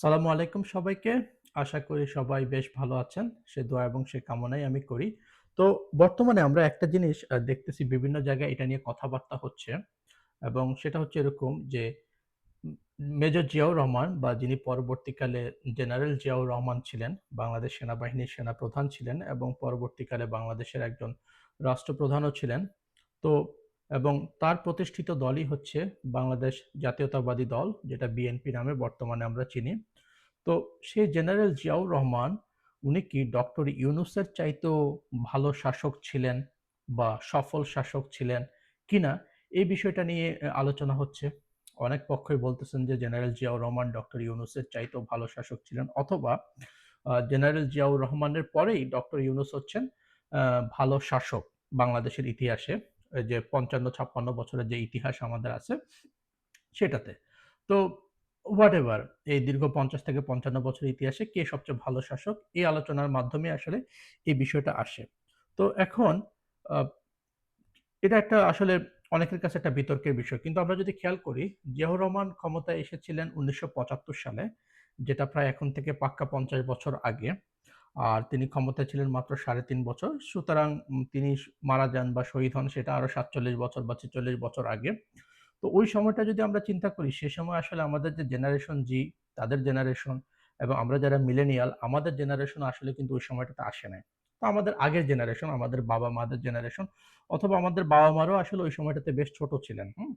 সালামু আলাইকুম সবাইকে। আশা করি সবাই বেশ ভালো আছেন। সে দোয়া এবং সে কামনাই আমি করি। তো বর্তমানে আমরা একটা জিনিস দেখতেছি বিভিন্ন জায়গায় এটা নিয়ে কথাবার্তা হচ্ছে এবং সেটা হচ্ছে এরকম যে মেজর জিয়াউর রহমান বা যিনি পরবর্তীকালে জেনারেল জিয়াউর রহমান ছিলেন, বাংলাদেশ সেনাবাহিনীর সেনাপ্রধান ছিলেন এবং পরবর্তীকালে বাংলাদেশের একজন রাষ্ট্রপ্রধানও ছিলেন। তো এবং তার প্রতিষ্ঠিত দলই হচ্ছে বাংলাদেশ জাতীয়তাবাদী দল, যেটা বিএনপি নামে বর্তমানে আমরা চিনি। তো সেই জেনারেল জিয়াউর রহমান, উনি কি ডক্টর ইউনুসের চাইতেও ভালো শাসক ছিলেন বা সফল শাসক ছিলেন কিনা এই বিষয়টা নিয়ে আলোচনা হচ্ছে। অনেক পক্ষই বলতেছেন যে জেনারেল জিয়াউর রহমান ডক্টর ইউনুসের চাইতেও ভালো শাসক ছিলেন অথবা জেনারেল জিয়াউর রহমানের পরেই ডক্টর ইউনুস হচ্ছেন ভালো শাসক বাংলাদেশের ইতিহাসে। যে ৫৫-৫৬ বছরের যে ইতিহাস আমাদের আছে সেটাতে। তো হোয়াটএভার এই দীর্ঘ ৫০ থেকে ৫৫ বছরের ইতিহাসে কে সবচেয়ে ভালো শাসক? এই আলোচনার মাধ্যমে আসলে এই বিষয়টা আসে। তো এখন এটা একটা আসলে অনেকের কাছে একটা বিতর্কের বিষয়। কিন্তু আমরা যদি খেয়াল করি জিয়াউর রহমান ক্ষমতায় এসেছিলেন ১৯৭৫ সালে, যেটা প্রায় এখন থেকে পাক্কা ৫০ বছর আগে। আর তিনি ক্ষমতায় ছিলেন মাত্র ৩.৫ বছর। সুতরাং তিনি মারা যান বা শহীদ হন সেটা আরও ৪৭ বছর বা ৪৬ বছর আগে। তো ওই সময়টা যদি আমরা চিন্তা করি সে সময় আসলে আমাদের যে জেনারেশন জি, তাদের জেনারেশন এবং আমরা যারা মিলেনিয়াল আমাদের জেনারেশন আসলে কিন্তু ওই সময়টাতে আসে নাই। তো আমাদের আগের জেনারেশন, আমাদের বাবা-মাদের জেনারেশন অথবা আমাদের বাবা-মারাও আসলে ওই সময়টাতে বেশ ছোট ছিলেন, হুম?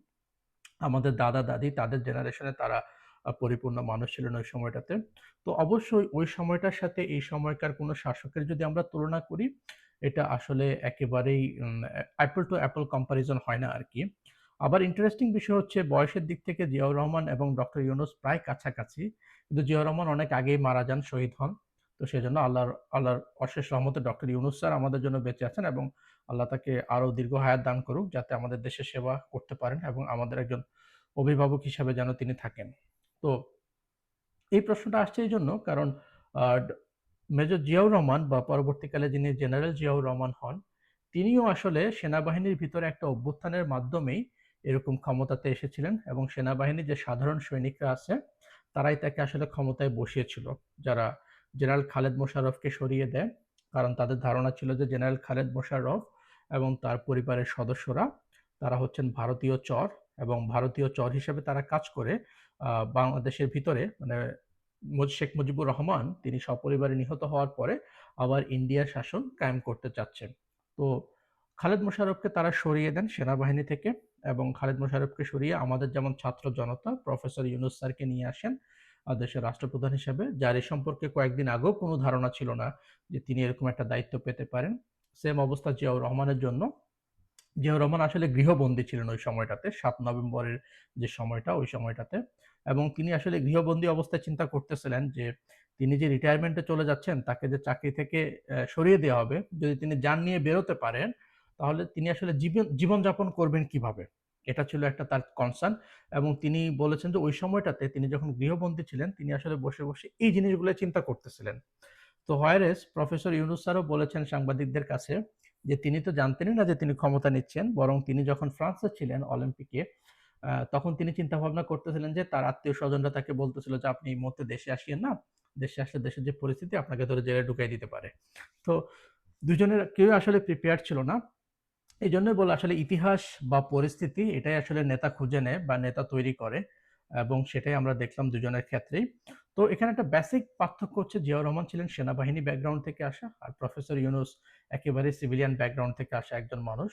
আমাদের দাদা-দাদি তাদের জেনারেশনে তারা পরিপূর্ণ মানুষ ছিলেন ওই সময়টাতে। তো অবশ্যই ওই সময়টার সাথে এই সময়কার কোনো শাসকের যদি আমরা তুলনা করি, এটা আসলে একেবারেই অ্যাপল টু অ্যাপল কম্পারিজন হয় না আর কি আবার ইন্টারেস্টিং বিষয় হচ্ছে বয়সের দিক থেকে জিয়াউর রহমান এবং ডক্টর ইউনুস প্রায় কাছাকাছি। কিন্তু জিয়াউর রহমান অনেক আগেই মারা যান, শহীদ হন। তো সেই জন্য আল্লাহর আল্লাহর অশেষ রহমতে ডক্টর ইউনুস স্যার আমাদের জন্য বেঁচে আছেন এবং আল্লাহ তাকে আরও দীর্ঘ হায়াত দান করুক যাতে আমাদের দেশের সেবা করতে পারেন এবং আমাদের একজন অভিভাবক হিসাবে যেন তিনি থাকেন। তো এই প্রশ্নটা আসছে এই জন্য কারণ মেজর জিয়াউর রহমান বা পরবর্তীকালে যিনি জেনারেল জিয়াউর রহমান হন, তিনিও আসলে সেনাবাহিনীর ভিতরে একটা অভ্যুত্থানের মাধ্যমেই এরকম ক্ষমতাতে এসেছিলেন এবং সেনাবাহিনীর যে সাধারণ সৈনিকরা আছে, তারাই তাকে আসলে ক্ষমতায় বসিয়েছিল। যারা জেনারেল খালেদ মোশাররফকে সরিয়ে দেয়। কারণ তাদের ধারণা ছিল যে জেনারেল খালেদ মোশাররফ এবং তার পরিবারের সদস্যরা তারা হচ্ছেন ভারতীয় চর এবং ভারতীয় চর হিসেবে তারা কাজ করে বাংলাদেশের ভিতরে মানে শেখ মুজিবুর রহমান তিনি সপরিবারে নিহত হওয়ার পরে আবার ইন্ডিয়ার শাসন কায়েম করতে চাচ্ছেন। তো খালেদ মোশাররফকে তারা সরিয়ে দেন সেনাবাহিনী থেকে এবং খালেদ মোশাররফকে সরিয়ে আমাদের যেমন ছাত্র জনতা প্রফেসর ইউনুস স্যারকে নিয়ে আসেন দেশের রাষ্ট্রপ্রধান হিসেবে। যার এ সম্পর্কে কয়েকদিন আগেও কোনো ধারণা ছিল না যে তিনি এরকম একটা দায়িত্ব পেতে পারেন। সেম অবস্থা জিয়াউর রহমানের জন্য। জিয়াউর রহমান আসলে গৃহবন্দী ছিলেন ওই সময়টাতে, সাত নভেম্বরের যে সময়টা, ওই সময়টাতে এবং তিনি আসলে গৃহবন্দী অবস্থায় চিন্তা করতেছিলেন যে তিনি যে রিটায়ারমেন্টে চলে যাচ্ছেন তাকে যে চাকরি থেকে সরিয়ে দেওয়া হবে, যদি তিনি যান নিয়ে বেরোতে পারেন তাহলে তিনি আসলে জীবন জীবনযাপন করবেন কীভাবে? এটা ছিল একটা তার কনসার্ন এবং তিনি বলেছেন যে ওই সময়টাতে তিনি যখন গৃহবন্দী ছিলেন তিনি আসলে বসে, বসে এই জিনিসগুলো চিন্তা করতেছিলেন। তো হোয়ার-এস প্রফেসর ইউনুস স্যারও বলেছেন সাংবাদিকদের কাছে যে তিনি তো জানতেনই না যে তিনি ক্ষমতা নিচ্ছেন। বরং তিনি যখন ফ্রান্সে ছিলেন অলিম্পিকে তখন তিনি চিন্তাভাবনা করতেছিলেন যে তার আত্মীয়-স্বজনরা তাকে বলতেছিল যে, "আপনি এই মুহূর্তে দেশে আসিয়েন না। দেশে আসলে দেশের যে পরিস্থিতি আপনাকে ধরে জেলে ঢুকাই দিতে পারে।" তো দুজনের কেউ আসলে প্রিপেয়ার ছিল না। এজন্যই বলা আসলে ইতিহাস বা পরিস্থিতি এটাই আসলে নেতা খুঁজে নেয় বা নেতা তৈরি করে এবং সেটাই আমরা দেখলাম দুজনের ক্ষেত্রেই। তো এখানে একটা বেসিক পার্থক্য হচ্ছে জিয়াউর রহমান ছিলেন সেনাবাহিনী ব্যাকগ্রাউন্ড থেকে আসা আর প্রফেসর ইউনুস একেবারে সিভিলিয়ান ব্যাকগ্রাউন্ড থেকে আসা একজন মানুষ।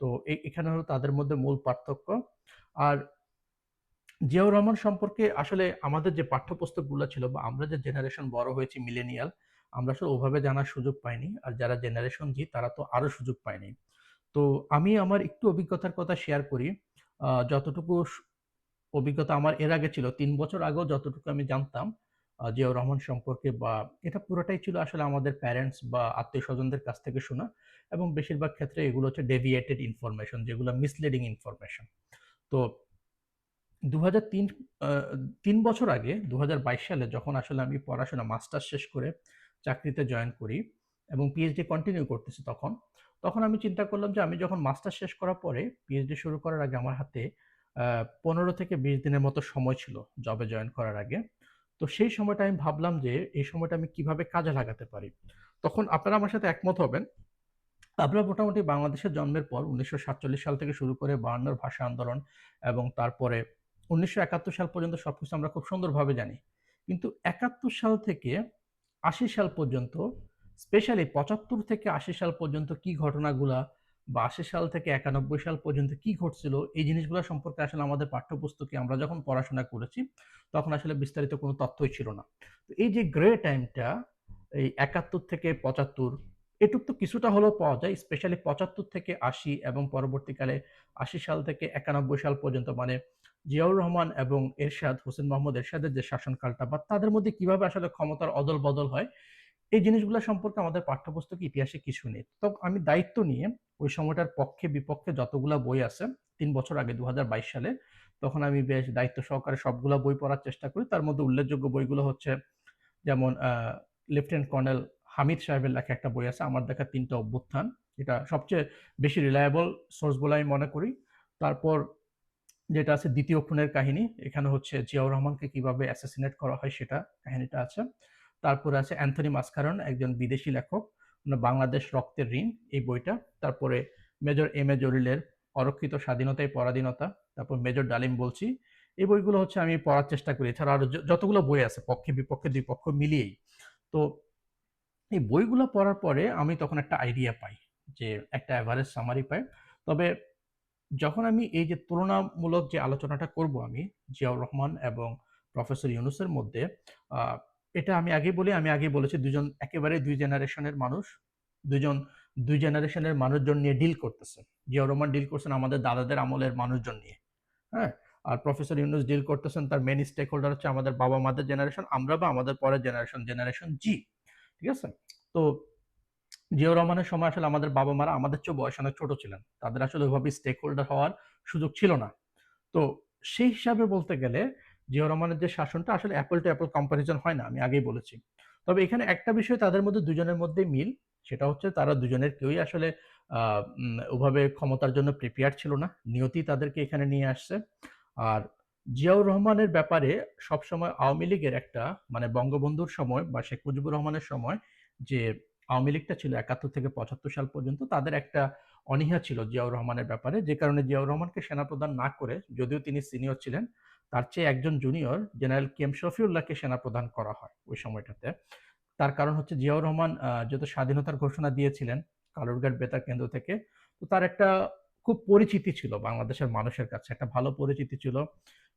তো এখানে হলো তাদের মধ্যে মূল পার্থক্য। আর জিয়াউর রহমান সম্পর্কে আসলে আমাদের যে পাঠ্যপুস্তকগুলা ছিল বা আমরা যে জেনারেশন বড় হয়েছি মিলেনিয়াল, আমরা আসলে ওভাবে জানার সুযোগ পাইনি। আর যারা জেনারেশন জি তারা তো আরও সুযোগ পায়নি। তো আমি আমার একটু অভিজ্ঞতার কথা শেয়ার করি। যতটুকু অভিজ্ঞতা আমার এর আগে ছিল তিন বছর আগেও যতটুকু আমি জানতাম জিয়াউর রহমান সম্পর্কে বা এটা পুরোটাই ছিল আসলে আমাদের প্যারেন্টস বা আত্মীয় স্বজনদের কাছ থেকে শোনা এবং বেশিরভাগ ক্ষেত্রে এগুলো হচ্ছে ডেভিয়েটেড ইনফরমেশন যেগুলো মিসলিডিং ইনফরমেশন। তো ২০০৩ আ ৩ বছর আগে ২০২২ সালে যখন আসলে আমি পড়াশোনা মাস্টার্স শেষ করে চাকরিতে জয়েন করি এবং পিএইচডি কন্টিনিউ করতেছি তখন। তখন আমি চিন্তা করলাম যে আমি যখন মাস্টার শেষ করার পরে পিএইচডি শুরু করার আগে আমার হাতে পনেরো থেকে ২০ দিনের মতো সময় ছিল জবে জয়েন করার আগে। তো সেই সময়টা আমি ভাবলাম যে এই সময়টা আমি কীভাবে কাজে লাগাতে পারি। তখন আপনারা আমার সাথে একমত হবেন। আমরা মোটামুটি বাংলাদেশের জন্মের পর ১৯৪৭ সাল থেকে শুরু করে ৫২ র ভাষা আন্দোলন এবং তারপরে ১৯৭১ সাল পর্যন্ত সবকিছু আমরা খুব সুন্দরভাবে জানি। কিন্তু ৭১ সাল থেকে ৮০ সাল পর্যন্ত স্পেশালি ৭৫ থেকে ৮০ সাল পর্যন্ত কি ঘটনাগুলা বা ৮০ সাল থেকে ৯১ সাল পর্যন্ত কি ঘটছিল এই জিনিসগুলো সম্পর্কে আসলে আমাদের পাঠ্যপুস্তকে আমরা যখন পড়াশোনা করেছি তখন আসলে বিস্তারিত কোনো তথ্যই ছিল না। তো এই যে গ্রে টাইমটা এই ৭১ থেকে ৭৫ এটুক তো কিছুটা হলেও পাওয়া যায়। স্পেশালি ৭৫ থেকে ৮০ এবং পরবর্তীকালে ৮০ সাল থেকে ৯১ সাল পর্যন্ত মানে জিয়াউর রহমান এবং এরশাদ, হোসেন মোহাম্মদ এরশাদের যে শাসনকালটা বা তাদের মধ্যে কীভাবে আসলে ক্ষমতার অদল-বদল হয়, এই জিনিসগুলো সম্পর্কে আমাদের পাঠ্যপুস্তকে ইতিহাসে কিছু নেই। তো আমি দায়িত্ব নিয়ে ওই সময়টার পক্ষে বিপক্ষে যতগুলা বই আছে তিন বছর আগে ২০২২ সালে তখন আমি বেশ দায়িত্ব সহকারে সবগুলা বই পড়ার চেষ্টা করি। তার মধ্যে উল্লেখযোগ্য বইগুলো হচ্ছে যেমন লেফটেন্যান্ট কর্নেল হামিদ সাহেবের লেখা একটা বই আছে, আমার দেখা ৩ টা অভ্যুত্থান। এটা সবচেয়ে বেশি রিলায়েবল সোর্স বলে আমি মনে করি। তারপর যেটা আছে দ্বিতীয় খুনের কাহিনী। এখানে হচ্ছে জিয়াউর রহমানকে কীভাবে অ্যাসাসিনেট করা হয় সেটা কাহিনীটা আছে। তারপরে আছে অ্যান্থনি মাসকারন একজন বিদেশি লেখক। উনার 'বাংলাদেশ রক্তের ঋণ' এই বইটা। তারপরে মেজর এম এ জলিলের 'অরক্ষিত স্বাধীনতায় পরাধীনতা'। তারপর মেজর ডালিম বলছি। এই বইগুলো হচ্ছে আমি পড়ার চেষ্টা করি। এছাড়া আরও যতগুলো বই আছে, পক্ষে, বিপক্ষে ২ পক্ষ মিলিয়েই। তো এই বইগুলো পড়ার পরে আমি তখন একটা আইডিয়া পাই যে একটা অ্যাভারেজ সামারি পাই। তবে যখন আমি এই যে তুলনামূলক যে আলোচনাটা করব আমি, জিয়াউর রহমান এবং প্রফেসর ইউনুসের মধ্যে এটা আমি আগে বলি, আমি আগেই বলেছি দুজন একেবারে দুই জেনারেশনের মানুষ। দুজন দুই জেনারেশনের মানুষজন নিয়ে ডিল করতেছে। জিয়াউর রহমান ডিল করছেন আমাদের দাদাদের আমলের মানুষজন নিয়ে। হ্যাঁ? আর প্রফেসর ইউনূস ডিল করতেছেন তার মেন স্টেক হোল্ডার হচ্ছে আমাদের বাবা-মাদের জেনারেশন, আমরা বা আমাদের পরের জেনারেশন, জেনারেশন জি। ঠিক আছে? তো জিয়াউর রহমানের সময় আসলে আমাদের বাবা-মারা আমাদের চেয়েও বয়স অনেক ছোট ছিলেন। তাদের আসলে ওইভাবে স্টেক হোল্ডার হওয়ার সুযোগ ছিল না। তো সেই হিসাবে বলতে গেলে জিয়াউর রহমানের যে শাসনটা আসলে অ্যাপল টু অ্যাপল কম্পারিজন হয় না, আমি আগেই বলেছি। তবে এখানে একটা বিষয় তাদের মধ্যে দুজনের মধ্যে মিল। সেটা হচ্ছে তারা দুজনের কেউই আসলে ওভাবে ক্ষমতার জন্য প্রিপেয়ার ছিল না। নিয়তি তাদেরকে এখানে নিয়ে আসছে। আর জিয়াউর রহমানের ব্যাপারে সবসময় আওয়ামী লীগের একটা মানে বঙ্গবন্ধুর সময় বা শেখ মুজিবুর রহমানের সময় যে আওয়ামী লীগটা ছিল ৭১ থেকে ৭৫ সাল পর্যন্ত তাদের একটা অনীহা ছিল জিয়াউর রহমানের ব্যাপারে। যে কারণে জিয়াউর রহমানকে সেনাপ্রধান না করে যদিও তিনি সিনিয়র ছিলেন, তার চেয়ে একজন জুনিয়র জেনারেল কে এম শফিউল্লাহকে সেনাপ্রধান করা হয় ওই সময়টাতে। তার কারণ হচ্ছে জিয়াউর রহমান আ যেহেতু স্বাধীনতার ঘোষণা দিয়েছিলেন কালুরঘাট বেতার কেন্দ্র থেকে। তো তার একটা খুব পরিচিতি ছিল বাংলাদেশের মানুষের কাছে। একটা ভালো পরিচিতি ছিল।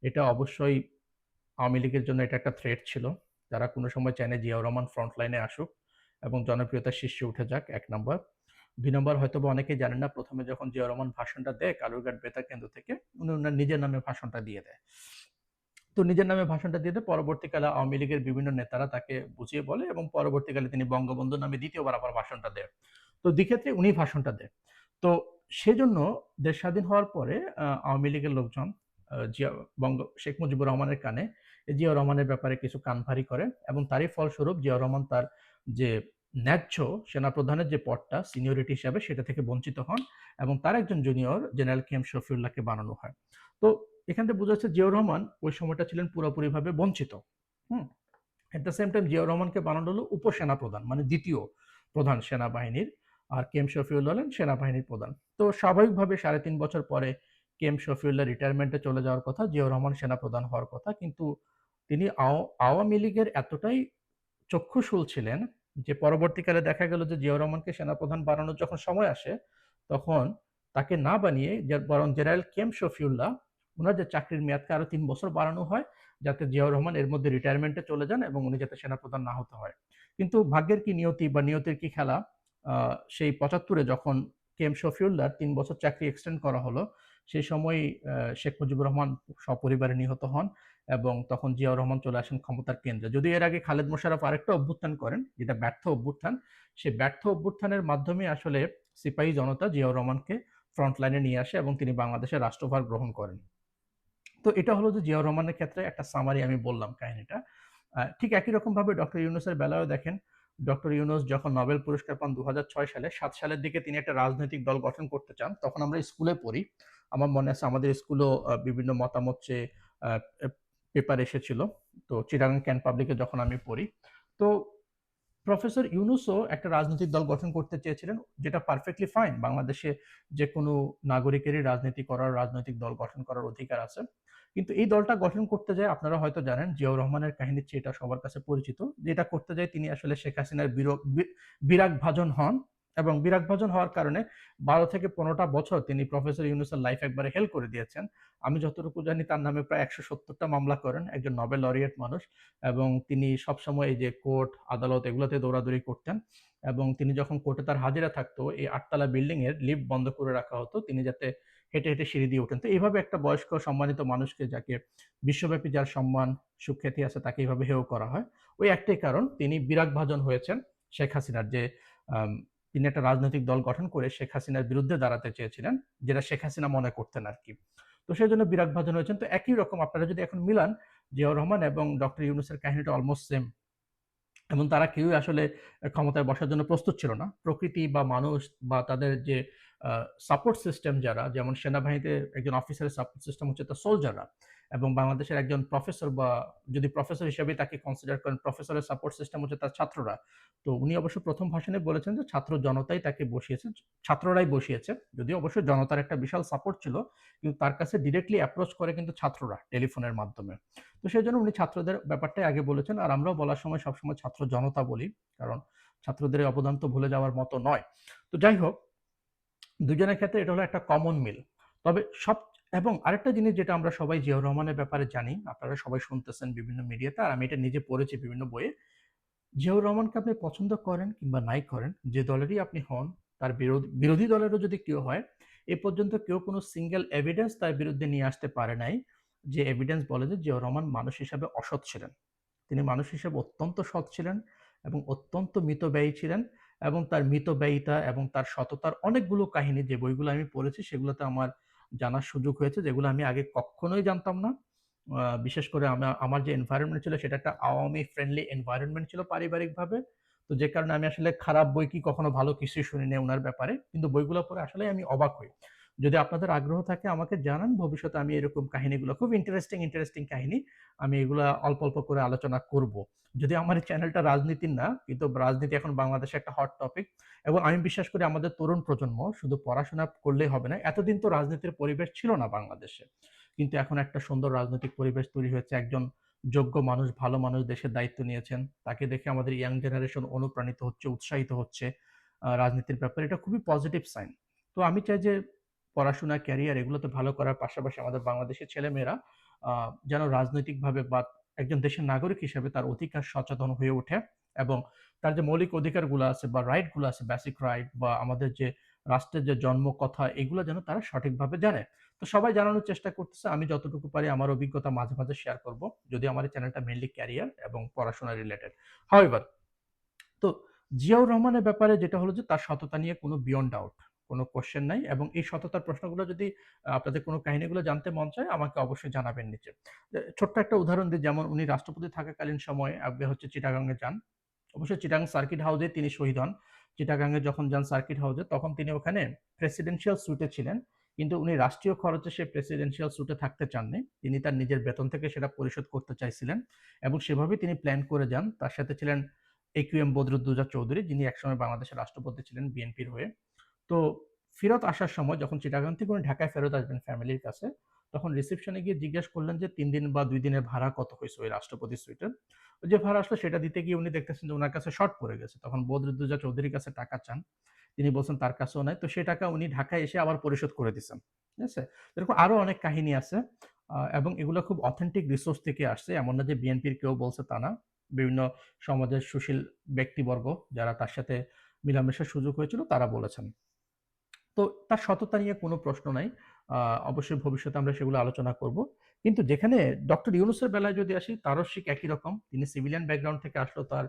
এটা অবশ্যই আওয়ামী লীগের জন্য এটা একটা থ্রেট ছিল। তারা কোনো সময় চায় না জিয়াউর রহমান ফ্রন্ট লাইনে আসুক এবং জনপ্রিয়তার শীর্ষে উঠে যাক ১ নাম্বার। ২ নাম্বার হয়তোবা অনেকেই জানেন না প্রথমে যখন জিয়াউর রহমান ভাষণটা দেয় কালুরঘাট বেতার কেন্দ্র থেকে, উনি উনার নিজের নামে ভাষণটা দিয়ে দেয়। তো নিজের নামে ভাষণটা দিয়ে দেয়। পরবর্তীকালে আওয়ামী লীগের বিভিন্ন নেতারা তাকে বুঝিয়ে বলে এবং পরবর্তীকালে তিনি বঙ্গবন্ধু নামে ২য় বার আবার ভাষণটা দেন। তো দ্বিক্ষেত্রে উনি ভাষণটা দেন। তো সেজন্য দেশ স্বাধীন হওয়ার পরে আওয়ামী লীগের লোকজন জিয়া, বঙ্গ, শেখ মুজিবুর রহমানের কানে জিয়াউর রহমানের ব্যাপারে কিছু কান ভারী করে এবং তারই ফলস্বরূপ জিয়াউর রহমান তার যে ন্যায্য সেনাপ্রধানের যে পদটা, সিনিয়রিটি হিসাবে সেটা থেকে বঞ্চিত হন এবং তার একজন জুনিয়র জেনারেল কে এম শফিউল্লাহকে বানানো হয়। তো এখান থেকে বোঝা যাচ্ছে জিয়াউর রহমান ওই সময়টা ছিলেন পুরোপুরিভাবে বঞ্চিত। হুম? At the same time Ziaur রহমানকে বানানো হলো উপসেনাপ্রধান মানে দ্বিতীয় প্রধান সেনাবাহিনীর। আর কে এম শফিউল্লাহ হলেন সেনাবাহিনীর প্রধান। তো স্বাভাবিকভাবে ৩.৫ বছর পরে কে এম শফিউল্লাহ রিটায়ারমেন্টে চলে যাওয়ার কথা, জিয়াউর রহমান সেনাপ্রধান হওয়ার কথা। কিন্তু তিনি আও আওয়ামী লীগের এতটাই চক্ষুশূল ছিলেন যে পরবর্তীকালে দেখা গেল যে জিয়াউর রহমানকে সেনাপ্রধান বানানোর যখন সময় আসে, তখন তাকে না বানিয়ে বরং জেনারেল কেম শফিউল্লাহ যে চাকরির মেয়াদকে আরও তিন বছর বাড়ানো হয়, যাতে জিয়াউর রহমান এর মধ্যে রিটায়ারমেন্টে চলে যান এবং উনি যাতে সেনাপ্রধান না হতে হয়। কিন্তু ভাগ্যের কি নিয়তি বা নিয়তির কি খেলা, সেই পঁচাত্তরে যখন কে এম শফিউল্লার তিন বছর চাকরি এক্সটেন্ড করা হলো, সেই সময় শেখ মুজিবুর রহমান সপরিবারে নিহত হন এবং তখন জিয়াউর রহমান চলে আসেন ক্ষমতার কেন্দ্রে। যদি এর আগে খালেদ মোশারফ আরেকটা অভ্যুত্থান করেন, যেটা ব্যর্থ অভ্যুত্থান। সেই ব্যর্থ অভ্যুত্থানের মাধ্যমে আসলে সিপাহী জনতা জিয়াউর রহমানকে ফ্রন্ট লাইনে নিয়ে আসে এবং তিনি বাংলাদেশের রাষ্ট্রভার গ্রহণ করেন। তো এটা হলো যে জিয়াউর রহমানের ক্ষেত্রে একটা সামারি আমি বললাম কাহিনীটা। ঠিক একই রকমভাবে ডক্টর ইউনূসের বেলায়ও দেখেন, ডক্টর ইউনুস যখন নোবেল পুরস্কার পান ২০০৬ সালে, সাত সালের দিকে তিনি একটা রাজনৈতিক দল গঠন করতে চান। তখন আমরা স্কুলে পড়ি। আমার মনে আছে আমাদের স্কুলেও বিভিন্ন মতামত চেয়ে পেপার এসেছিল তো চিটাগাং ক্যান পাবলিকে যখন আমি পড়ি তো প্রফেসর ইউনুসও একটা রাজনৈতিক দল গঠন করতে চেয়েছিলেন যেটা পারফেক্টলি ফাইন বাংলাদেশে যে কোনো নাগরিকেরই রাজনীতি করার রাজনৈতিক দল গঠন করার অধিকার আছে কিন্তু এই দলটা গঠন করতে যায়, আপনারা হয়তো জানেন জিয়াউর রহমানের কাহিনীর চেয়ে এটা সবার কাছে পরিচিত। যেটা করতে যায় তিনি আসলে শেখ হাসিনার বিরাগ ভাজন হন এবং বিরাগ ভাজন হওয়ার কারণে বারো থেকে পনেরোটা বছর তিনি প্রফেসর ইউনুসের লাইফ একবারে হেল্প করে দিয়েছেন। আমি যতটুকু জানি তার নামে প্রায় একশো সত্তরটা মামলা করেন, একজন নোবেল লরিয়েট মানুষ এবং তিনি সবসময় এই যে কোর্ট, আদালত এগুলোতে দৌড়াদৌড়ি করতেন এবং তিনি যখন কোর্টে তার হাজিরা থাকতো, এই আটতলা বিল্ডিং এর লিফট বন্ধ করে রাখা হতো। তিনি যাতে হেঁটে হেঁটে সিঁড়ি দিয়ে ওঠেন। তো এইভাবে একটা বয়স্ক সম্মানিত মানুষকে যাকে বিশ্বব্যাপী যার সম্মান, সুখ্যাতি আছে তাকে এইভাবে হেয় করা হয়। ওই একটাই কারণ, তিনি বিরাগ ভাজন হয়েছেন শেখ হাসিনার যে তিনি একটা রাজনৈতিক দল গঠন করে শেখ হাসিনার বিরুদ্ধে দাঁড়াতে চেয়েছিলেন, যেটা শেখ হাসিনা মনে করতেন আর কি। তো সেই জন্য বিরাগ ভাজন হয়েছেন। তো একই রকম আপনারা যদি এখন মিলান, জিয়াউর রহমান এবং ডক্টর ইউনুসের কাহিনীটা অলমোস্ট সেম এবং তারা কেউই আসলে ক্ষমতায় বসার জন্য প্রস্তুত ছিল না। প্রকৃতি বা মানুষ বা তাদের যে সাপোর্ট সিস্টেম যারা, যেমন সেনাবাহিনীতে একজন অফিসারের সাপোর্ট সিস্টেম হচ্ছে তার সোলজাররা এবং বাংলাদেশের একজন প্রফেসর বা যদি প্রফেসর হিসেবে তাকে কনসিডার করেন প্রফেসরের সাপোর্ট সিস্টেম হচ্ছে তার ছাত্ররা। তো উনি অবশ্য প্রথম ভাষণে বলেছেন যে ছাত্র জনতাই তাকে বসিয়েছে, ছাত্ররাই বসিয়েছে। যদিও অবশ্য জনতার একটা বিশাল সাপোর্ট ছিল, কিন্তু তার কাছে ডিরেক্টলি অ্যাপ্রোচ করে কিন্তু ছাত্ররা টেলিফোনের মাধ্যমে। তো সেই জন্য উনি ছাত্রদের ব্যাপারটাই আগে বলেছেন, আর আমরাও বলার সময় সবসময় ছাত্র জনতা বলি, কারণ ছাত্রদের অবদান তো ভুলে যাওয়ার মতো নয়। তো যাই হোক দুজনের ক্ষেত্রে এটা হলো একটা কমন মিল তবে সব, এবং আরেকটা জিনিস যেটা আমরা সবাই জিয়াউর রহমানের ব্যাপারে জানি, আপনারা সবাই শুনতেছেন বিভিন্ন মিডিয়াতে আর আমি এটা নিজে পড়েছি বিভিন্ন বইয়ে, জিয়াউর রহমানকে আপনি পছন্দ করেন কিংবা নাই করেন, যে দলেরই আপনি হন, তার বিরোধী বিরোধী দলেরও যদি কেউ হয়, এ পর্যন্ত কেউ কোনো সিঙ্গেল এভিডেন্স তার বিরুদ্ধে নিয়ে আসতে পারে নাই, যে এভিডেন্স বলে যে জিয়াউর রহমান মানুষ হিসাবে অসৎ ছিলেন। তিনি মানুষ হিসেবে অত্যন্ত সৎ ছিলেন এবং অত্যন্ত মিতব্যয়ী ছিলেন। এবং তার মিতব্যয়িতা এবং তার সততার অনেকগুলো কাহিনী যে বইগুলো আমি পড়েছি, সেগুলোতে আমার জানার সুযোগ হয়েছে, যেগুলো আমি আগে কখনোই জানতাম না। বিশেষ করে আমার যে এনভায়রনমেন্ট ছিল, সেটা একটা আওয়ামী ফ্রেন্ডলি এনভায়রনমেন্ট ছিল পারিবারিকভাবে। তো যে কারণে আমি আসলে খারাপ বই কি কখনো ভালো কিছুই শুনি নেই ওনার ব্যাপারে, কিন্তু বইগুলো পড়ে আসলে আমি অবাক হই। যদি আপনাদের আগ্রহ থাকে, আমাকে জানান। ভবিষ্যতে আমি এরকম কাহিনীগুলো, খুব ইন্টারেস্টিং ইন্টারেস্টিং কাহিনী আমি এগুলো অল্প অল্প করে আলোচনা করব। যদি আমার এই চ্যানেলটা রাজনীতির না, কিন্তু রাজনীতি এখন বাংলাদেশে একটা হট টপিক এবং আমি বিশ্বাস করি আমাদের তরুণ প্রজন্ম শুধু পড়াশোনা করলেই হবে না, এতদিন তো রাজনীতির পরিবেশ ছিল না বাংলাদেশে। কিন্তু এখন একটা সুন্দর রাজনৈতিক পরিবেশ তৈরি হয়েছে, একজন যোগ্য মানুষ, ভালো মানুষ দেশের দায়িত্ব নিয়েছেন। তাকে দেখে আমাদের ইয়াং জেনারেশন অনুপ্রাণিত হচ্ছে, উৎসাহিত হচ্ছে রাজনীতির ব্যাপারে। এটা খুবই পজিটিভ সাইন তো আমি চাই যে পড়াশোনা ক্যারিয়ার এগুলোতে ভালো করার পাশাপাশি আমাদের বাংলাদেশের ছেলেমেয়েরা যেন রাজনৈতিকভাবে বা একজন দেশের নাগরিক হিসেবে তার অধিকার সচেতন হয়ে ওঠে এবং তার যে মৌলিক অধিকারগুলো আছে বা রাইটগুলো আছে বেসিক রাইট বা আমাদের যে রাষ্ট্রের যে জন্ম কথা এগুলো যেন তারা সঠিকভাবে জানে। তো সবাই জানানোর চেষ্টা করতেছে, আমি যতটুকু পারি আমার অভিজ্ঞতা মাঝে মাঝে শেয়ার করব, যদি আমার চ্যানেলটা মেনলি ক্যারিয়ার এবং পড়াশোনা রিলেটেড হাউএভার তো জিয়াউর রহমানের ব্যাপারে যেটা হলো যে তার সততা নিয়ে কোনো বিয়ন্ড ডাউট কোনো কোশ্চেন নাই এবং এই সততার প্রশ্নগুলো যদি আপনাদের কোনো কাহিনীগুলো জানতে মন চায়, আমাকে অবশ্যই জানাবেন নিচে। ছোট্ট একটা উদাহরণ দিই, যেমন উনি রাষ্ট্রপতি থাকাকালীন সময় হচ্ছে চিটাগাংয়ে যান। অবশ্যই চিটাগাং সার্কিট হাউসে তিনি শহীদ হন। চিটাগাংয়ে যখন যান সার্কিট হাউসে তখন তিনি ওখানে প্রেসিডেন্সিয়াল সুটে ছিলেন। কিন্তু উনি রাষ্ট্রীয় খরচে সে প্রেসিডেন্সিয়াল সুটে থাকতে চাননি। তিনি তার নিজের বেতন থেকে সেটা পরিশোধ করতে চাইছিলেন এবং সেভাবেই তিনি প্ল্যান করে যান। তার সাথে ছিলেন একিউএম বদরুদ্দুজা চৌধুরী যিনি একসময় বাংলাদেশের রাষ্ট্রপতি ছিলেন বিএনপির হয়ে। তো ফেরত আসার সময় যখন চিটাগাং থেকে উনি ঢাকায় ফেরত আসবেন ফ্যামিলির কাছে, তখন রিসেপশনে গিয়ে জিজ্ঞেস করলেন যে তিন দিন বা দুই দিনের ভাড়া কত হয়েছে ওই রাষ্ট্রপতি সুইটের যে ভাড়া আসলো সেটা দিতে গিয়ে উনি দেখতেছেন যে ওনার কাছে শর্ট পড়ে গেছে। তখন বদরুদ্দুজা চৌধুরীর কাছে টাকা চান, তিনি বলছেন তার কাছেও নাই। তো সেই টাকা উনি ঢাকায় এসে আবার পরিশোধ করে দিচ্ছেন। ঠিক আছে? এরকম আরও অনেক কাহিনী আছে এবং এগুলো খুব অথেন্টিক রিসোর্স থেকে আসছে। এমন না যে বিএনপির কেউ বলছে তা না। বিভিন্ন সমাজের সুশীল ব্যক্তিবর্গ যারা তার সাথে মিলামেশার সুযোগ হয়েছিল, তারা বলেছেন। তো তার সততা নিয়ে কোনো প্রশ্ন নাই। অবশ্যই ভবিষ্যতে আমরা সেগুলো আলোচনা করব। কিন্তু যেখানে ডক্টর ইউনুসের বেলায় যদি আসি তারও শিখ একই রকম। তিনি সিভিলিয়ান ব্যাকগ্রাউন্ড থেকে আসলো তার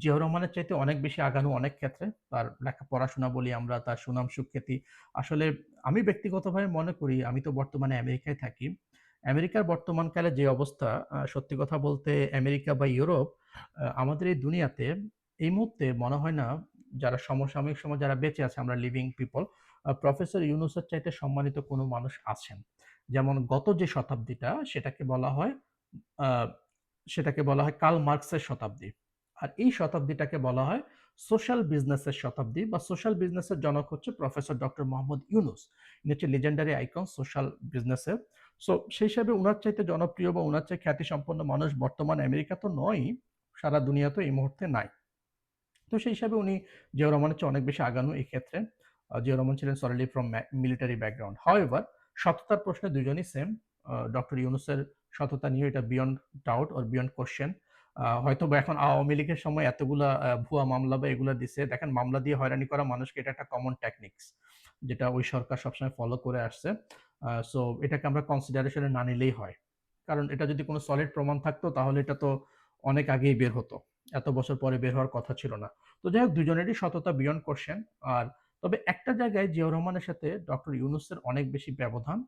জিয়াউর রহমানের চাইতে অনেক বেশি আগানো অনেক ক্ষেত্রে। তার লেখা পড়াশোনা বলি আমরা, তার সুনাম, সুখ্যাতি। আসলে আমি ব্যক্তিগতভাবে মনে করি, আমি তো বর্তমানে আমেরিকায় থাকি। আমেরিকার বর্তমানকালে যে অবস্থা সত্যি কথা বলতে আমেরিকা বা ইউরোপ আমাদের এই দুনিয়াতে এই মুহূর্তে মনে হয় না যারা সমসাময়িক সময় যারা বেঁচে আছে, আমরা লিভিং পিপল প্রফেসর ইউনুসের চাইতে সম্মানিত কোনো মানুষ আছেন যেমন গত যে শতাব্দীটা, সেটাকে বলা হয় সেটাকে বলা হয় কার্ল মার্কসের শতাব্দী। আর এই শতাব্দীটাকে বলা হয় সোশ্যাল বিজনেসের শতাব্দী বা সোশ্যাল বিজনেসের জনক হচ্ছে প্রফেসর ডক্টর মোহাম্মদ ইউনুস। ইনি হচ্ছে legendary আইকন সোশ্যাল বিজনেসের। সো সেই হিসাবে উনার চাইতে জনপ্রিয় বা উনার চেয়ে খ্যাতিসম্পন্ন মানুষ বর্তমান আমেরিকা তো নয় সারা দুনিয়াতেও এই মুহূর্তে নাই। তো সেই হিসাবে উনি জিয়াউর রহমানের চেয়ে অনেক বেশি আগানো এই ক্ষেত্রে। জিয়াউর রহমান ছিলেন solely from military background background. However, সততার প্রশ্নে দুজনই সেম। ডক্টর ইউনুসের সততা নিয়ে এটা beyond doubt or beyond question হয়তো হয়তোবা এখন আওয়ামী লীগের সময় এতগুলা ভুয়া মামলা বা এগুলা দিছে। দেখেন মামলা দিয়ে হয়রানি করা মানুষকে এটা একটা কমন টেকনিকস। যেটা ওই সরকার সবসময় ফলো করে আসছে। সো এটাকে আমরা কনসিডারেশন না নিলেই হয়। কারণ এটা যদি কোনো সলিড প্রমাণ থাকতো তাহলে এটা তো অনেক আগেই বের হতো। এত বছর পরে বের হওয়ার কথা ছিল না। তো যাই হোক, দুজনেরই সততা বিয়ন্ড কোয়েশ্চেন। আর তবে একটা জায়গায় জিয়াউর রহমানের সাথে ডক্টর ইউনুসের অনেক বেশি ব্যবধান।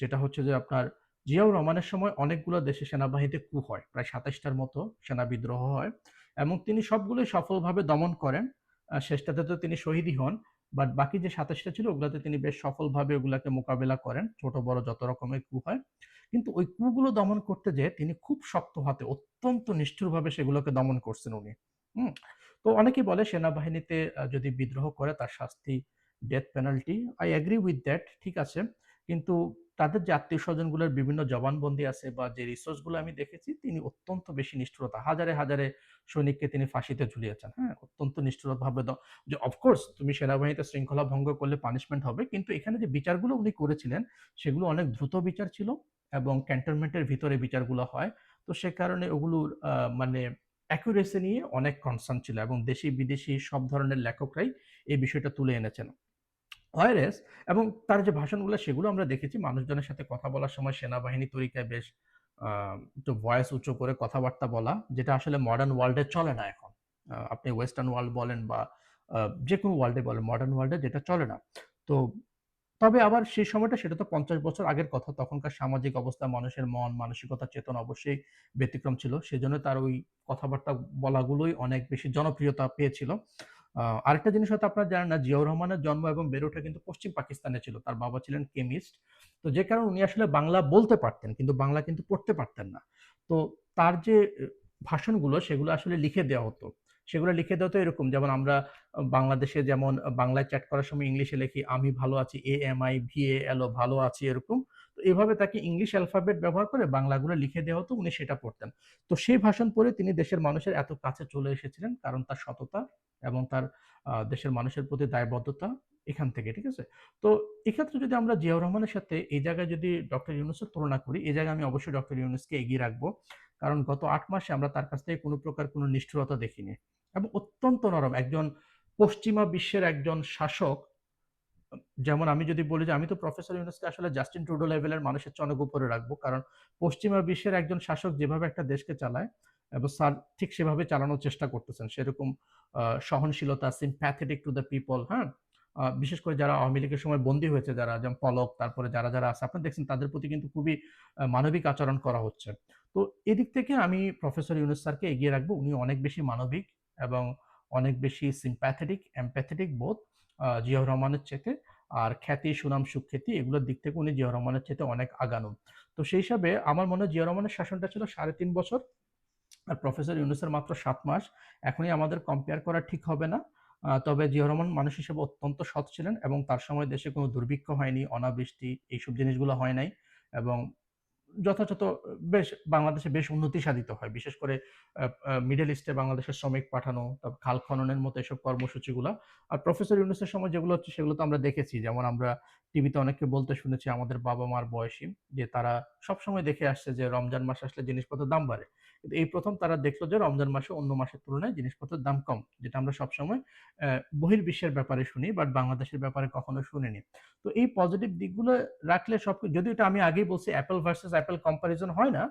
যেটা হচ্ছে যে আপনার জিয়াউর রহমানের সময় অনেকগুলো দেশে সেনাবাহিনীতে কু হয়। প্রায় ২৭ টার মতো সেনা বিদ্রোহ হয় এবং তিনি সবগুলোই সফলভাবে দমন করেন। শেষটাতে তো তিনি শহীদই হন। বাট বাকি যে সাতাশটা ছিল ওগুলাতে তিনি বেশ সফলভাবে ওগুলাকে মোকাবেলা করেন। ছোট বড় যত রকমের কু হয়। কিন্তু ওই কুগুলো দমন করতে যেয়ে তিনি খুব শক্ত হাতে অত্যন্ত নিষ্ঠুরভাবে সেগুলোকে দমন করছেন উনি। হুম? তো অনেকেই বলে সেনাবাহিনীতে যদি বিদ্রোহ করে তার শাস্তি death penalty. I agree with that ঠিক আছে। কিন্তু তাদের যে আত্মীয় স্বজনগুলোর বিভিন্ন জবানবন্দি আছে বা যে রিসোর্সগুলো আমি দেখেছি তিনি অত্যন্ত বেশি নিষ্ঠুরতা। হাজারে, হাজারে সৈনিককে তিনি ফাঁসিতে ঝুলিয়েছেন। হ্যাঁ? অত্যন্ত নিষ্ঠুরভাবে যে অফকোর্স তুমি সেনাবাহিনীতে শৃঙ্খলা ভঙ্গ করলে পানিশমেন্ট হবে। কিন্তু এখানে যে বিচারগুলো উনি করেছিলেন সেগুলো অনেক দ্রুত বিচার ছিল এবং ক্যান্টনমেন্টের ভিতরে বিচারগুলো হয়। তো সে কারণে ওগুলোর মানে অ্যাকুরেসি নিয়ে অনেক কনসার্ন ছিল এবং দেশি বিদেশি সব ধরনের লেখকরাই এই বিষয়টা তুলে এনেছেন। Whereas এবং তার যে ভাষণগুলো সেগুলো আমরা দেখেছি মানুষজনের সাথে কথা বলার সময় সেনাবাহিনী তরিকায় বেশ একটু ভয়েস উঁচু করে কথাবার্তা বলা, যেটা আসলে মডার্ন ওয়ার্ল্ডে চলে না এখন। আপনি ওয়েস্টার্ন ওয়ার্ল্ড বলেন বা যে কোনো ওয়ার্ল্ডে বলেন, মডার্ন ওয়ার্ল্ডে যেটা চলে না। তো তবে আবার সেই সময়টা সেটা তো ৫০ বছর আগের কথা। তখনকার সামাজিক অবস্থা, মানুষের মন, মানসিকতা, চেতন অবশ্যই ব্যতিক্রম ছিল। সেজন্য তার ওই কথাবার্তা বলাগুলোই অনেক বেশি জনপ্রিয়তা পেয়েছিল। আরেকটা জিনিস হয়তো আপনারা জানেন না, জিয়াউর রহমানের জন্ম এবং বেড়ে ওঠা কিন্তু পশ্চিম পাকিস্তানে ছিল। তার বাবা ছিলেন কেমিস্ট। তো যে কারণে উনি আসলে বাংলা বলতে পারতেন। কিন্তু বাংলা কিন্তু পড়তে পারতেন না। তো তার যে ভাষণগুলো সেগুলো আসলে লিখে দেওয়া হতো। সেগুলো লিখে দেওয়া হতো এরকম যেমন আমরা বাংলাদেশে যেমন বাংলায় চ্যাট করার সময় ইংলিশে লিখি, আমি ভালো আছি এ এম আই V-A-L-O ভালো আছি এরকম। তো এভাবে তাকে ইংলিশ অ্যালফাবেট ব্যবহার করে বাংলাগুলো লিখে দেওয়া হতো, উনি সেটা পড়তেন। তো সেই ভাষণ পড়ে তিনি দেশের মানুষের এত কাছে চলে এসেছিলেন কারণ তার সততা এবং তার দেশের মানুষের প্রতি দায়বদ্ধতা এখান থেকে, ঠিক আছে? তো এক্ষেত্রে যদি আমরা জিয়াউর রহমানের সাথে এই জায়গায় যদি ডক্টর ইউনুসের তুলনা করি, এই জায়গায় আমি অবশ্যই ডক্টর ইউনুসকে এগিয়ে রাখব। কারণ গত আট মাসে আমরা তার কাছ থেকে কোনো প্রকার কোনো নিষ্ঠুরতা দেখিনি। এবং অত্যন্ত নরম একজন পশ্চিমা বিশ্বের একজন শাসক যেমন আমি যদি বলি যে আমি তো প্রফেসর ইউনুসকে আসলে জাস্টিন ট্রুডো লেভেলের মানুষের চেয়ে অনেক উপরে রাখব। কারণ পশ্চিমা বিশ্বের একজন শাসক যেভাবে একটা দেশকে চালায় এবং স্যার ঠিক সেভাবে চালানোর চেষ্টা করতেছেন। সেরকম সহনশীলতা, sympathetic টু দ্য পিপল হ্যাঁ? বিশেষ করে যারা আওয়ামী লীগের সময় বন্দী হয়েছে যারা যেমন পলক, তারপরে যারা, যারা আছে আপনারা দেখছেন তাদের প্রতি কিন্তু খুবই মানবিক আচরণ করা হচ্ছে। তো এদিক থেকে আমি প্রফেসর ইউনুস স্যারকে এগিয়ে রাখব। উনি অনেক বেশি মানবিক এবং অনেক বেশি empathetic both আ জিয়াউর রহমানের চাইতে। আর খ্যাতি, সুনাম, সুখ্যাতি এগুলোর দিক থেকে উনি জিয়াউর রহমানের চাইতে অনেক আগানো। তো সেই হিসাবে আমার মনে হয় জিয়াউর রহমানের শাসনটা ছিল ৩.৫ বছর। আর প্রফেসর ইউনুসের মাত্র সাত মাস। এখনই আমাদের কম্পেয়ার করা ঠিক হবে না। তবে জিয়াউর রহমান মানুষ হিসেবে অত্যন্ত সৎ ছিলেন এবং তার সময় দেশে কোনো দুর্ভিক্ষ হয়নি, অনাবৃষ্টি এইসব জিনিসগুলো হয় নাই এবং যথাযথ বেশ বাংলাদেশে বেশ উন্নতি সাধিত হয়। বিশেষ করে মিডল ইস্টে বাংলাদেশের শ্রমিক পাঠানো, তারপর খাল খননের মতো এসব কর্মসূচিগুলা। আর প্রফেসর ইউনুসের সময় যেগুলো হচ্ছে সেগুলো তো আমরা দেখেছি। যেমন আমরা টিভিতে অনেককে বলতে শুনেছি আমাদের বাবা-মার বয়সী যে তারা সবসময় দেখে আসছে যে রমজান মাস আসলে জিনিসপত্রের দাম বাড়ে। কিন্তু এই প্রথম তারা দেখল যে রমজান মাসে অন্য মাসের তুলনায় জিনিসপত্রের দাম কম। যেটা আমরা সবসময় বহির্বিশ্বের ব্যাপারে শুনি বাট বাংলাদেশের ব্যাপারে কখনো শুনিনি। তো এই পজিটিভ দিকগুলো রাখলে সব যদি এটা আমি আগেই বলছি অ্যাপল ভার্সাস অ্যাপল কম্পারিজন হয় না।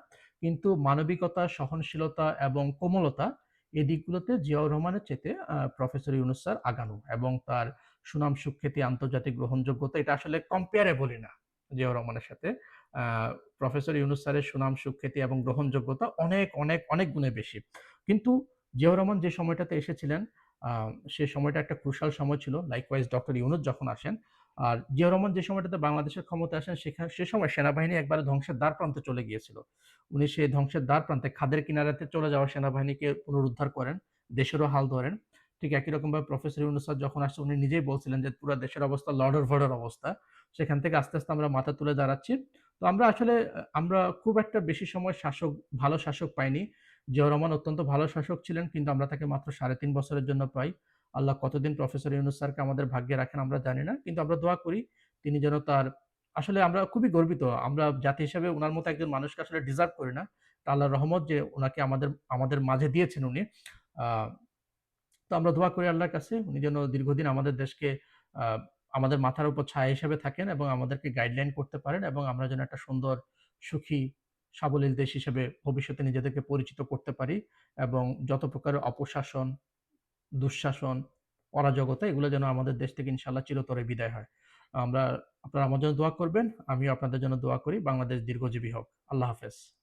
কিন্তু মানবিকতা, সহনশীলতা এবং কোমলতা এই দিকগুলোতে জিয়াউর রহমানের চাইতে আ প্রফেসর ইউনুস স্যার আগানো এবং তার সুনাম, সুখ্যাতি, আন্তর্জাতিক গ্রহণযোগ্যতা এটা আসলে কম্পেয়ারেবলই না জিয়াউর রহমানের সাথে। প্রফেসর ইউনুস স্যারের সুনাম, সুখ্যাতি এবং গ্রহণযোগ্যতা অনেক, অনেক, অনেক গুণে বেশি। কিন্তু জিয়াউর রহমান যে সময়টাতে এসেছিলেন সে সময়টা একটা ক্রুশাল সময় ছিল। লাইকওয়াইজ ডক্টর ইউনুস যখন আসেন আর জিয়াউর রহমান যে সময়টাতে বাংলাদেশের ক্ষমতা আসেন সেখা সে সময় সেনাবাহিনী একবারে ধ্বংসের দ্বার প্রান্তে চলে গিয়েছিল। উনি সেই ধ্বংসের দ্বার প্রান্তে খাদের কিনারাতে চলে যাওয়া সেনাবাহিনীকে পুনরুদ্ধার করেন, দেশেরও হাল ধরেন। ঠিক একই রকমভাবে প্রফেসর ইউনূস স্যার যখন আসছে উনি নিজেই বলছিলেন যে, পুরো দেশের অবস্থা লড়র-ভড়র অবস্থা।" সেখান থেকে আস্তে, আস্তে আমরা মাথা তুলে দাঁড়াচ্ছি। তো আমরা আসলে আমরা খুব একটা বেশি সময় শাসক ভালো শাসক পাইনি। জিয়া রহমান অত্যন্ত ভালো শাসক ছিলেন কিন্তু আমরা তাকে মাত্র ৩.৫ বছরের জন্য পাই। আল্লাহ কতদিন প্রফেসর ইউনূস স্যারকে আমাদের ভাগ্যে রাখেন আমরা জানি না। কিন্তু আমরা দোয়া করি তিনি যেন তার আসলে আমরা খুবই গর্বিত। আমরা জাতি হিসেবে ওনার মতো একজন মানুষকে আসলে ডিজার্ভ করি না। তা আল্লাহর রহমত যে ওনাকে আমাদের আমাদের মাঝে দিয়েছেন উনি। তো আমরা দোয়া করি আল্লাহর কাছে উনি যেন দীর্ঘদিন আমাদের দেশকে আমাদের মাথার উপর ছায়া হিসেবে থাকেন এবং আমাদেরকে গাইডলাইন করতে পারেন এবং আমরা যেন একটা সুন্দর, সুখী, সাবলীল দেশ হিসেবে ভবিষ্যতে নিজেদেরকে পরিচিত করতে পারি এবং যত প্রকারের অপশাসন, দুঃশাসন, অরাজকতা এগুলো যেন আমাদের দেশ থেকে ইনশাল্লাহ চিরতরে বিদায় হয়। আমরা আপনারা আমার জন্য দোয়া করবেন। আমিও আপনাদের জন্য দোয়া করি। বাংলাদেশ দীর্ঘজীবী হোক। আল্লাহ হাফেজ।